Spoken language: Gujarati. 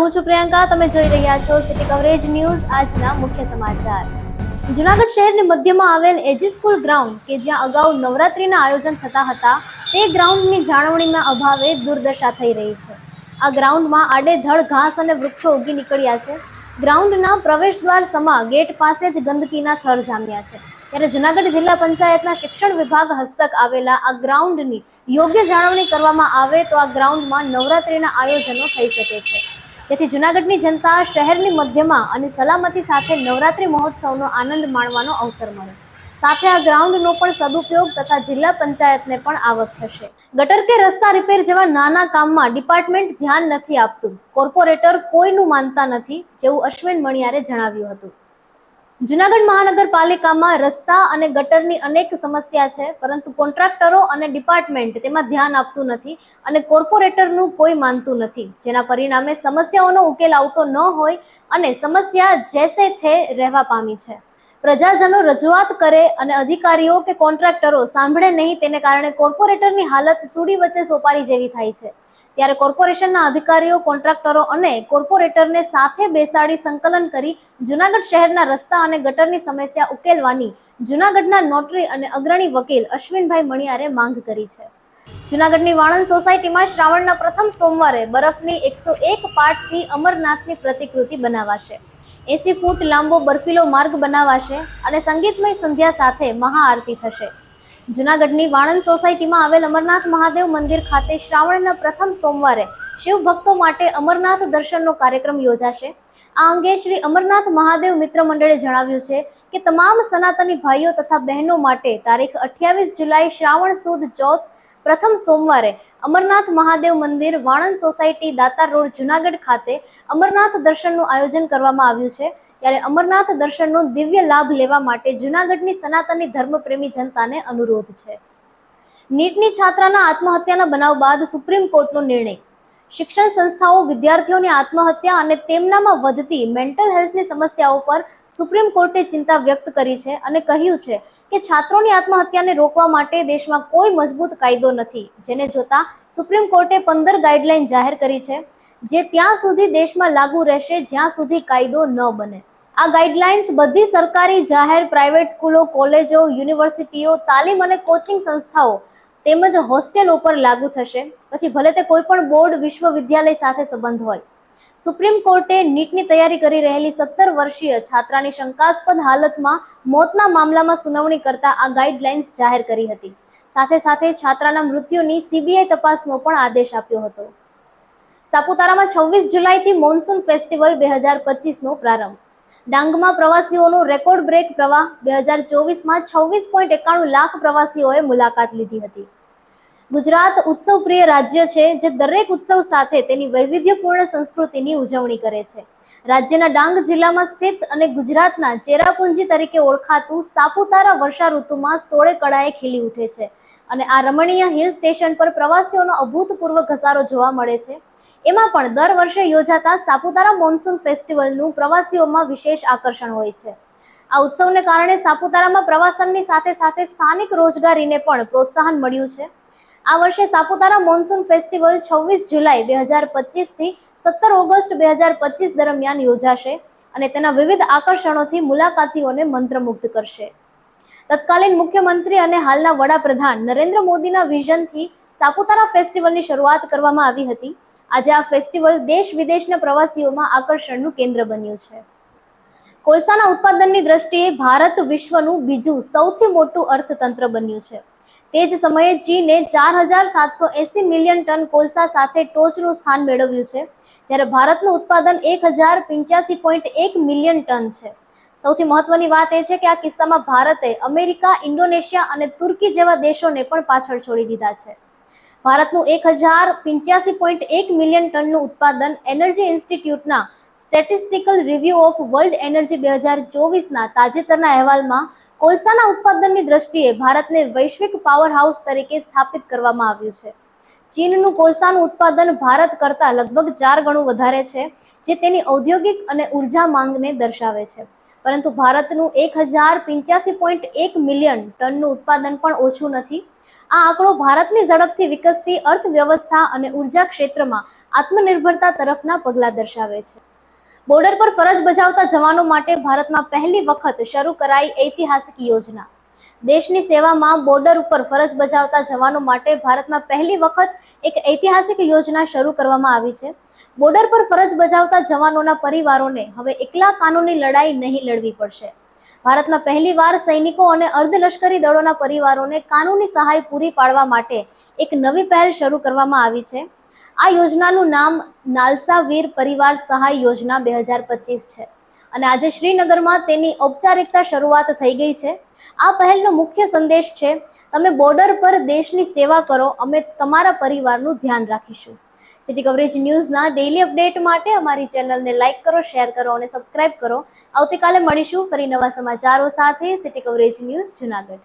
હું છું પ્રિયંકા, તમે જોઈ રહ્યા છો સિટી કવરેજ ન્યૂઝ આજના મુખ્ય સમાચાર. જુનાગઢ શહેરની મધ્યમાં આવેલ એજી સ્કૂલ ગ્રાઉન્ડ કે જ્યાં અગાઉ નવરાત્રીના આયોજન થતા હતા, તે ગ્રાઉન્ડની જાળવણીના અભાવે દુર્દશા થઈ રહી છે. આ ગ્રાઉન્ડમાં આડેધડ ઘાસ અને વૃક્ષો ઉગી નીકળ્યા છે. ગ્રાઉન્ડના પ્રવેશદ્વાર સમા ગેટ પાસે જ ગંદકીના થર જામ્યા છે. ત્યારે જુનાગઢ જિલ્લા પંચાયતના શિક્ષણ વિભાગ હસ્તક આવેલા આ ગ્રાઉન્ડની યોગ્ય જાળવણી કરવામાં આવે તો આ ગ્રાઉન્ડમાં નવરાત્રીના આયોજનો થઈ શકે છે. જેથી જુનાગઢની જનતા શહેરની મધ્યમાં અને સલામતી સાથે નવરાત્રી મહોત્સવનો આનંદ માણવાનો અવસર મળે. સાથે આ ગ્રાઉન્ડનો પણ સદુપયોગ તથા જિલ્લા પંચાયતને પણ આવક થશે. ગટર કે રસ્તા રિપેર જેવા નાના કામમાં ડિપાર્ટમેન્ટ ધ્યાન નથી આપતું. કોર્પોરેટર કોઈનું માનતા નથી, જેવું અશ્વિન મણિયારે જણાવ્યું હતું. જુનાગઢ મહાનગરપાલિકામાં રસ્તા અને ગટરની અનેક સમસ્યા છે, પરંતુ કોન્ટ્રાક્ટરો અને ડિપાર્ટમેન્ટ તેમાં ધ્યાન આપતું નથી અને કોર્પોરેટરનું કોઈ માનતું નથી. જેના પરિણામે સમસ્યાઓનો ઉકેલ આવતો ન હોય અને સમસ્યા જેસે થે રહેવા પામી છે. પ્રજાજનો રજૂઆત કરે અને અધિકારીઓ કે કોન્ટ્રાક્ટરો સાંભળે નહીં તેને કારણે કોર્પોરેટરની હાલત સુડી વચ્ચે સોપારી જેવી થાય છે. ત્યારે કોર્પોરેશનના અધિકારીઓ, કોન્ટ્રાક્ટરો અને કોર્પોરેટરને સાથે બેસાડી સંકલન કરી જુનાગઢ શહેરના રસ્તા અને ગટરની સમસ્યા ઉકેલવાની જુનાગઢના નોટરી અને અગ્રણી વકીલ અશ્વિનભાઈ મણિયારે માંગ કરી છે. જુનાગઢની વાણંદ સોસાયટીમાં શ્રાવણના પ્રથમ સોમવારે બરફની એકસો એક પાઠથી અમરનાથની પ્રતિકૃતિ બનાવાશે. એસી ફૂટ લાંબો બર્ફીલો માર્ગ બનાવાશે અને સંગીતમય સંધ્યા સાથે મહાઆરતી થશે. જુનાગઢની વાણંદ સોસાયટીમાં આવેલ અમરનાથ મહાદેવ મંદિર ખાતે શ્રાવણના પ્રથમ સોમવારે શિવ ભક્તો માટે અમરનાથ દર્શનનો કાર્યક્રમ યોજાશે. આ અંગે શ્રી અમરનાથ મહાદેવ મિત્ર મંડળે જણાવ્યું છે કે તમામ સનાતની ભાઈઓ તથા બહેનો માટે તારીખ અઠ્યાવીસ જુલાઈ શ્રાવણ સુદ ચોથ પ્રથમ સોમવારે અમરનાથ મહાદેવ મંદિર વાણંદ સોસાયટી દાતાર રોડ, જુનાગઢ ખાતે અમરનાથ દર્શનનું આયોજન કરવામાં આવ્યું છે. ત્યારે અમરનાથ દર્શનનો દિવ્ય લાભ લેવા માટે જુનાગઢની સનાતની ધર્મપ્રેમી જનતાને અનુરોધ છે. નીટની છાત્રાના આત્મહત્યાના બનાવ બાદ સુપ્રીમ કોર્ટનો નિર્ણય શિક્ષણ સંસ્થાઓ વિદ્યાર્થીઓની આત્મહત્યા અને તેમનામાં વધતી મેન્ટલ હેલ્થની સમસ્યાઓ પર સુપ્રીમ કોર્ટે ચિંતા વ્યક્ત કરી છે અને કહ્યું છે કે છાત્રોની આત્મહત્યાને રોકવા માટે દેશમાં કોઈ મજબૂત કાયદો નથી, જેને જોતા સુપ્રીમ કોર્ટે પંદર ગાઈડલાઈન જાહેર કરી છે, જે ત્યાં સુધી દેશમાં લાગુ રહેશે જ્યાં સુધી કાયદો ન બને. આ ગાઈડલાઇન્સ બધી સરકારી જાહેર પ્રાઇવેટ સ્કૂલો, કોલેજો, યુનિવર્સિટીઓ, તાલીમ અને કોચિંગ સંસ્થાઓ તેમજ હોસ્ટેલો પર લાગુ થશે પછી ભલે તે કોઈ પણ બોર્ડ વિશ્વવિદ્યાલય સાથે સંબંધ હોય. સુપ્રીમ કોર્ટે નીટની તૈયારી કરી રહેલી સત્તર વર્ષીય છાત્રાની શંકાસ્પદ હાલતમાં મોતના મામલામાં સુનાવણી કરતા આ ગાઈડલાઇન્સ જાહેર કરી હતી. સાથે સાથે છાત્રાના મૃત્યુની સીબીઆઈ તપાસનો પણ આદેશ આપ્યો હતો. સાપુતારામાં છવ્વીસ જુલાઈથી મોન્સૂન ફેસ્ટિવલ બે હજાર પચીસનો પ્રારંભ. ડાંગમાં પ્રવાસીઓનો રેકોર્ડ બ્રેક પ્રવાહ, બે હજાર ચોવીસમાં છવ્વીસ પોઈન્ટ એકાણું લાખ પ્રવાસીઓએ મુલાકાત લીધી હતી. ગુજરાત ઉત્સવ પ્રિય રાજ્ય છે, જે દરેક ઉત્સવ સાથે તેની વૈવિધ્યપૂર્ણ સંસ્કૃતિની ઉજવણી કરે છે. રાજ્યના ડાંગ જિલ્લામાં સ્થિત અને ગુજરાતના ચેરાપુંજી તરીકે ઓળખાતું સાપુતારા વર્ષા ઋતુમાં સોળે કળાએ ખીલી ઉઠે છે અને આ રમણીય હિલ સ્ટેશન પર પ્રવાસીઓનો અભૂતપૂર્વ ઘસારો જોવા મળે છે. એમાં પણ દર વર્ષે યોજાતા સાપુતારા મોન્સૂન ફેસ્ટિવલનું પ્રવાસીઓમાં વિશેષ આકર્ષણ હોય છે. આ ઉત્સવને કારણે સાપુતારામાં પ્રવાસનની સાથે સાથે સ્થાનિક રોજગારીને પણ પ્રોત્સાહન મળ્યું છે. આ વર્ષે સાપુતારા મોન્સૂન ફેસ્ટિવલ છવ્વીસ જુલાઈ બે હજાર પચીસથી સત્તર ઓગસ્ટ બે હજાર પચીસ દરમિયાન યોજાશે અને તેના વિવિધ આકર્ષણોથી મુલાકાતીઓને મંત્રમુગ્ધ કરશે. તત્કાલીન મુખ્યમંત્રી અને હાલના વડાપ્રધાન નરેન્દ્ર મોદીના વિઝનથી સાપુતારા ફેસ્ટિવલની શરૂઆત કરવામાં આવી હતી. આજે આ ફેસ્ટિવલ દેશ વિદેશના પ્રવાસીઓમાં આકર્ષણનું કેન્દ્ર બન્યું છે. કોલસાના ઉત્પાદનની દ્રષ્ટિએ ભારત વિશ્વનું બીજું સૌથી મોટું અર્થતંત્ર બન્યું છે. તે જ સમયે ચીને ચાર હજાર સાતસો એસી મિલિયન ટન કોલસા સાથે ટોચનું સ્થાન મેળવ્યું છે, જ્યારે ભારતનું ઉત્પાદન એક હજાર પંચ્યાસી પોઈન્ટ એક મિલિયન ટન છે. સૌથી મહત્વની વાત એ છે કે આ કિસ્સામાં ભારતે અમેરિકા, ઇન્ડોનેશિયા અને તુર્કી જેવા દેશોને પણ પાછળ છોડી દીધા છે. ભારતનું એક હજાર પંચ્યાસી પોઈન્ટ એક મિલિયન ટનનું ઉત્પાદન energy ઇન્સ્ટિટ્યૂટના statistical review of world energy બે હજાર ચોવીસના તાજેતરના અહેવાલમાં કોલસાના ઉત્પાદનની દ્રષ્ટિએ ભારતને વૈશ્વિક પાવર હાઉસ તરીકે સ્થાપિત કરવામાં આવ્યું છે. ચીનનું કોલસાનું ઉત્પાદન ભારત કરતાં લગભગ ચાર ગણું વધારે છે, જે તેની ઔદ્યોગિક અને ઊર્જા માંગને દર્શાવે છે. પરંતુ ભારતનું એક હજાર પંચ્યાસી પોઈન્ટ એક મિલિયન ટનનું ઉત્પાદન પણ ઓછું નથી. આ આંકડો ભારતની ઝડપથી વિકસતી અર્થવ્યવસ્થા અને ઊર્જા ક્ષેત્રમાં આત્મનિર્ભરતા તરફના પગલાં દર્શાવે છે. બોર્ડર પર ફરજ બજાવતા જવાનો માટે ભારતમાં પહેલી વખત શરૂ કરાઈ ઐતિહાસિક યોજના. દેશની સેવામાં બોર્ડર ઉપર ફરજ બજાવતા જવાનો માટે ભારતમાં પહેલી વખત એક ઐતિહાસિક યોજના શરૂ કરવામાં આવી છે. બોર્ડર પર ફરજ બજાવતા જવાનોના પરિવારોને હવે એકલા કાનૂની લડાઈ નહીં લડવી પડશે. ભારતમાં પહેલીવાર સૈનિકો અને અર્ધલશ્કરી દળોના પરિવારોને કાનૂની સહાય પૂરી પાડવા માટે એક નવી પહેલ શરૂ કરવામાં આવી છે. આ યોજનાનું નામ નાલસા વીર પરિવાર સહાય યોજના બે હજાર પચીસ છે. અને આજે શ્રીનગરમાં તેની ઔપચારિકતા શરૂઆત થઈ ગઈ છે. આ પહેલનો મુખ્ય સંદેશ છે, તમે બોર્ડર પર દેશની સેવા કરો, અમે તમારા પરિવારનું ધ્યાન રાખીશું. સિટી કવરેજ ન્યૂઝના ડેઇલી અપડેટ માટે અમારી ચેનલને લાઇક કરો શેર કરો અને સબસ્ક્રાઇબ કરો. આવતીકાલે મળીશું ફરી નવા સમાચારો સાથે. City coverage news Junagadh.